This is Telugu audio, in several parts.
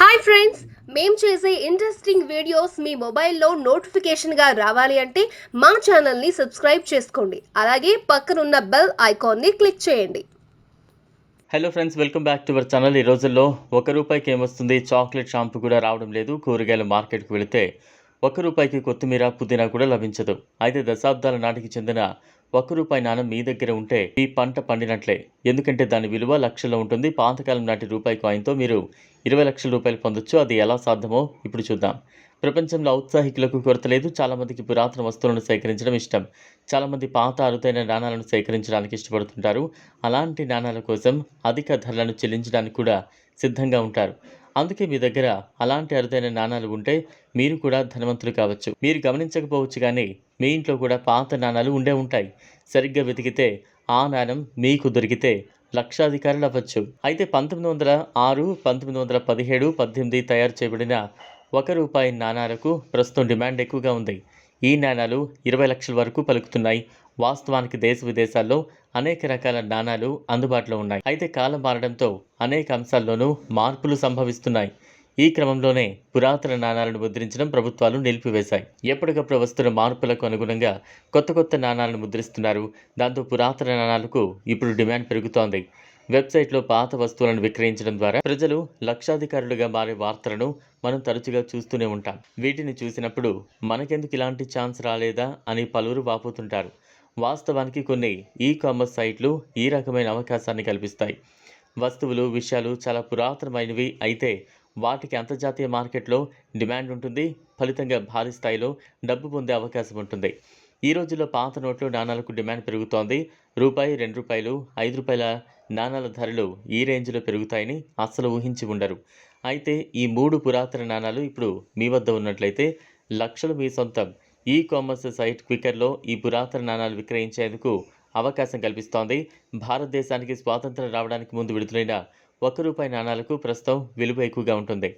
హాయ్ ఫ్రెండ్స్ మేము చేసే ఇంట్రెస్టింగ్ వీడియోస్ మీ మొబైల్లో నోటిఫికేషన్గా రావాలి అంటే మా ఛానల్ని సబ్స్క్రైబ్ చేసుకోండి. అలాగే పక్కనున్న బెల్ ఐకాన్ని క్లిక్ చేయండి. Hello friends welcome back to our channel ఈ రోజుల్లో ఒక రూపాయికి ఏమొస్తుంది? చాక్లెట్ షాంపూ కూడా రావడం లేదు. కూరగాయల మార్కెట్కి వెళితే ఒక రూపాయికి కొత్తిమీర పుదీనా కూడా లభించదు. అయితే దశాబ్దాల నాటికి చెందిన ఒక్క రూపాయి నాణం మీ దగ్గర ఉంటే ఈ పంట పండినట్లే. ఎందుకంటే దాని విలువ లక్షల్లో ఉంటుంది. పాతకాలం నాటి రూపాయి కాయిన్తో మీరు ఇరవై లక్షల రూపాయలు పొందొచ్చు. అది ఎలా సాధ్యమో ఇప్పుడు చూద్దాం. ప్రపంచంలో ఔత్సాహికులకు కొరత లేదు. చాలామందికి పురాతన వస్తువులను సేకరించడం ఇష్టం. చాలామంది పాత అరుదైన నాణాలను సేకరించడానికి ఇష్టపడుతుంటారు. అలాంటి నాణాల కోసం అధిక ధరలను చెల్లించడానికి కూడా సిద్ధంగా ఉంటారు. అందుకే మీ దగ్గర అలాంటి అరుదైన నాణాలు ఉంటే మీరు కూడా ధనవంతులు కావచ్చు. మీరు గమనించకపోవచ్చు కానీ మీ ఇంట్లో కూడా పాత నాణాలు ఉండే ఉంటాయి. సరిగ్గా వెతికితే ఆ నాణం మీకు దొరికితే లక్షాధికారులు అవ్వచ్చు. అయితే పంతొమ్మిది వందల ఆరు పంతొమ్మిది వందల పదిహేడు పద్దెనిమిది తయారు చేయబడిన ఒక రూపాయి నాణాలకు ప్రస్తుతం డిమాండ్ ఎక్కువగా ఉంది. ఈ నాణాలు ఇరవై లక్షల వరకు పలుకుతున్నాయి. వాస్తవానికి దేశ విదేశాల్లో అనేక రకాల నాణాలు అందుబాటులో ఉన్నాయి. అయితే కాలం మారడంతో అనేక అంశాల్లోనూ మార్పులు సంభవిస్తున్నాయి. ఈ క్రమంలోనే పురాతన నాణాలను ముద్రించడం ప్రభుత్వాలు నిలిపివేశాయి. ఎప్పటికప్పుడు వస్తున్న మార్పులకు అనుగుణంగా కొత్త కొత్త నాణాలను ముద్రిస్తున్నారు. దాంతో పురాతన నాణాలకు ఇప్పుడు డిమాండ్ పెరుగుతోంది. వెబ్సైట్లో పాత వస్తువులను విక్రయించడం ద్వారా ప్రజలు లక్షాధికారులుగా మారే వార్తలను మనం తరచుగా చూస్తూనే ఉంటాం. వీటిని చూసినప్పుడు మనకెందుకు ఇలాంటి ఛాన్స్ రాలేదా అని పలువురు వాపోతుంటారు. వాస్తవానికి కొన్ని ఈ కామర్స్ సైట్లు ఈ రకమైన అవకాశాన్ని కల్పిస్తాయి. వస్తువులు విషయాలు చాలా పురాతనమైనవి అయితే వాటికి అంతర్జాతీయ మార్కెట్లో డిమాండ్ ఉంటుంది ఫలితంగా భారీ స్థాయిలో డబ్బు పొందే అవకాశం ఉంటుంది. ఈ రోజుల్లో పాత నోట్లు నాణాలకు డిమాండ్ పెరుగుతోంది. రూపాయి రెండు రూపాయలు ఐదు రూపాయల నాణాల ధరలు ఈ రేంజ్లో పెరుగుతాయని అస్సలు ఊహించి ఉండరు. అయితే ఈ మూడు పురాతన నాణాలు ఇప్పుడు మీ వద్ద ఉన్నట్లయితే లక్షలు మీ సొంతం. ఈ కామర్స్ సైట్ క్వికర్లో ఈ పురాతన నాణాలు విక్రయించేందుకు అవకాశం కల్పిస్తోంది. భారతదేశానికి స్వాతంత్రం రావడానికి ముందు విడుదలైన ఒక్క రూపాయి నాణాలకు ప్రస్తుతం విలువ ఎక్కువగా ఉంటుంది.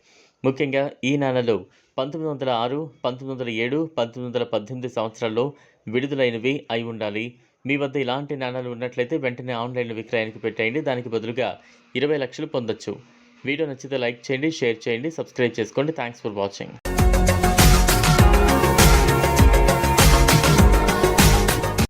ముఖ్యంగా ఈ నాణాలు పంతొమ్మిది వందల ఆరు పంతొమ్మిది వందల ఏడు పంతొమ్మిది వందల పద్దెనిమిది సంవత్సరాల్లో విడుదలైనవి అయి ఉండాలి. మీ వద్ద ఇలాంటి నాణాలు ఉన్నట్లయితే వెంటనే ఆన్లైన్లో విక్రయానికి పెట్టేయండి. దానికి బదులుగా ఇరవై లక్షలు పొందొచ్చు. వీడియో నచ్చితే లైక్ చేయండి షేర్ చేయండి సబ్స్క్రైబ్ చేసుకోండి. Thanks for watching.